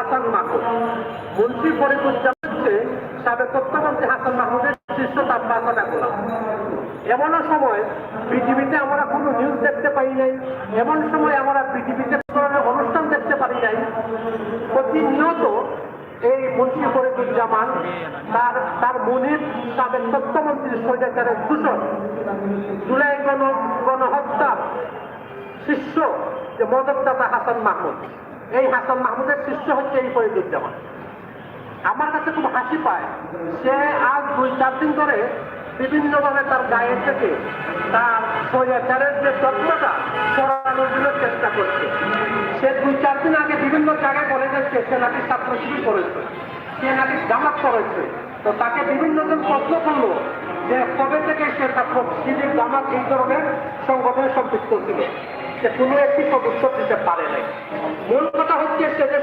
হাসান মাহমুদ। মুন্সি ফরিদুজ্জামান হচ্ছে সাবেক তথ্যমন্ত্রী হাসান মাহমুদের শীর্ষ তাপমাত্রা গোলাম এমনও সময় পৃথিবীতে আমরা কোনো নিউজ দেখতে পাই নাই, এমন সময় আমরা পৃথিবীতে ধরনের অনুষ্ঠান দেখতে পারি নাই। প্রতিনিয়ত এই মুন্সি ফরিদুজ্জামান তার তার মনির সাবেক তথ্যমন্ত্রী স্বৈরাচারের দূষণ, জুলাই গণ গণহত্যা শিষ্য যে মদতদাতা হাসান মাহমুদ। এই হাসান মাহমুদের শিষ্য হচ্ছে এই ফরিদুজ্জামান। আমার কাছে খুব হাসি পায়, সে আজ দুই, চার দিন ধরে বিভিন্নভাবে তার গায়ের থেকে তার স্বৈরাচারের যে তত্ত্বটা সরানোর জন্য চেষ্টা করছে। সে দুই, চার দিন আগে বিভিন্ন জায়গায় বলে যাচ্ছে সে নাকি ছাত্র শিবির করেছে, সে নাকি জামাত করেছে। তো তাকে বিভিন্ন জন প্রশ্ন করল যে কবে থেকে সে ছাত্র শিবির জামাত এই ধরনের সংগঠনে সে কোনো একটি সদস্য দিতে পারে নাই। মূল কথা হচ্ছে সে যে